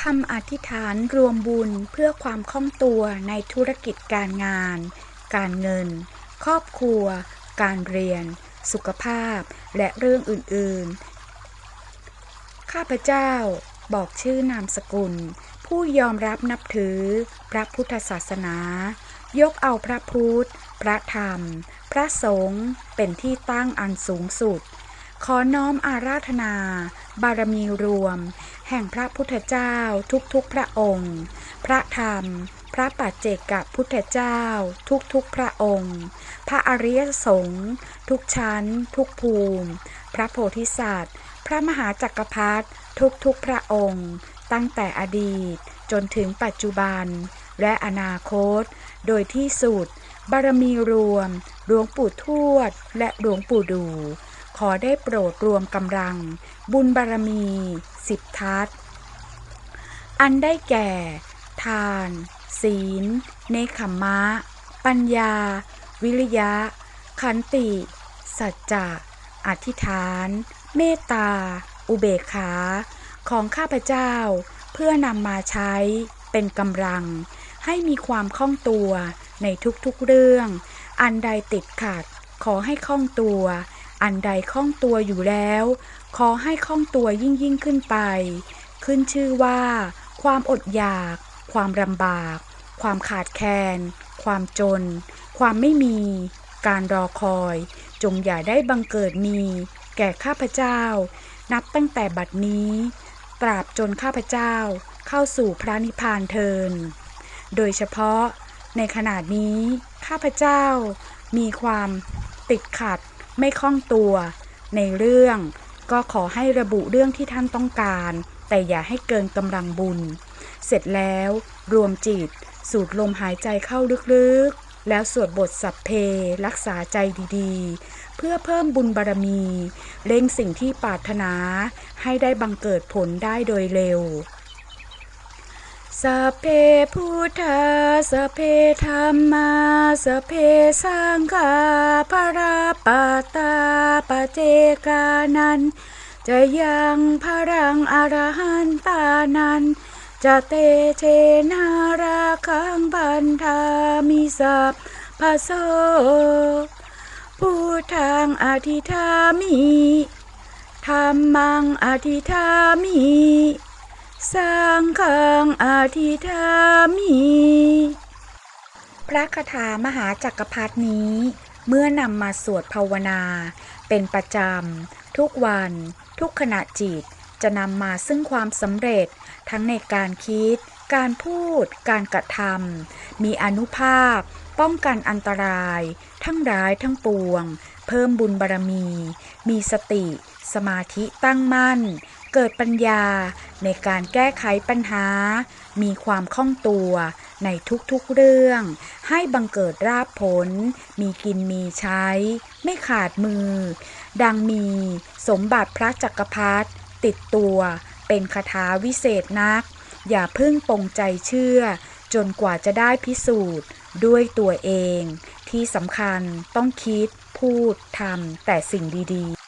คำอธิษฐานรวมบุญเพื่อความคล่องตัวในธุรกิจการงาน การเงิน ครอบครัว การเรียน สุขภาพ และเรื่องอื่น ๆ ข้าพเจ้าบอกชื่อนามสกุล ผู้ยอมรับนับถือ พระพุทธศาสนา ยกเอาพระพุทธ พระธรรม พระสงฆ์เป็นที่ตั้งอันสูงสุด ขอน้อมอาราธนา บารมีรวม แห่งพระพุทธเจ้าทุกๆพระองค์ พระธรรม พระปัจเจกพุทธเจ้า ทุกๆพระองค์ พระอริยสงฆ์ทุกชั้น ทุกภูมิ พระโพธิสัตว์ พระมหาจักรพรรดิทุกๆพระองค์ ตั้งแต่อดีตจนถึงปัจจุบัน และอนาคต โดยที่สุด บารมีรวม หลวงปู่ทวด และหลวงปู่ดู ขอได้โปรดรวมกำลัง บุญบารมี สิบทัศ อันได้แก่ ทาน ศีล เนคขมะ ปัญญา วิริยะ ขันติ สัจจะ อธิษฐาน เมตตา อุเบกขา ของข้าพเจ้า เพื่อนำมาใช้เป็นกำลัง ให้มีความคล่องตัวในทุกๆเรื่อง อันใดติดขัดขอให้คล่องตัว อันใดคล่องตัวอยู่แล้ว ขอให้คล่องตัวยิ่งยิ่งขึ้นไป ขึ้นชื่อว่า ความอดอยาก ความลำบาก ความขาดแคลน ความจน ความไม่มี การรอคอย จงอย่าได้บังเกิดมี แก่ข้าพเจ้า นับตั้งแต่บัดนี้ ตราบจนข้าพเจ้าเข้าสู่พระนิพพานเทิน โดยเฉพาะในขณะนี้ ข้าพเจ้ามีความติดขัด ไม่คล่องตัว ในเรื่อง ก็ขอให้ระบุเรื่องที่ท่านต้องการ แต่อย่าให้เกินกำลังบุญ เสร็จแล้ว รวมจิต สูดลมหายใจเข้าลึกๆ แล้วสวดบทสัพเพ รักษาใจดีๆ เพื่อเพิ่มบุญบารมี เล็งสิ่งที่ปรารถนา ให้ได้บังเกิดผลได้โดยเร็ว สัพเพพุทธาสัพเพธรรมาสัพเพสังฆาปราปาตาปเจกานันจะยังพรังอรหันตานันจะเตเชนาราคังบันทามิสัพพะโสพุทธังอธิธามิธรรมังอธิธามิ สังฆังอธิธามิพระคาถามหาจักรพรรดนี้ เมื่อนำมาสวดภาวนา เป็นประจำ ทุกวัน ทุกขณะจิต จะนำมาซึ่งความสำเร็จ ทั้งในการคิด การพูด การกระทำมีอนุภาพ ป้องกันอันตราย ทั้งร้ายทั้งปวง เพิ่มบุญบารมี มีสติ สมาธิตั้งมั่น เกิดปัญญาในการแก้ไขปัญหา มีความคล่องตัวในทุกๆเรื่อง ให้บังเกิดราบผล มีกินมีใช้ ไม่ขาดมือ ดังมีสมบัติพระจักรพรรดิติดตัวเป็นคาถาวิเศษนัก อย่าเพึ่งปงใจเชื่อ จนกว่าจะได้พิสูจน์ด้วยตัวเอง ที่สำคัญต้องคิดพูดทำแต่สิ่งดีๆ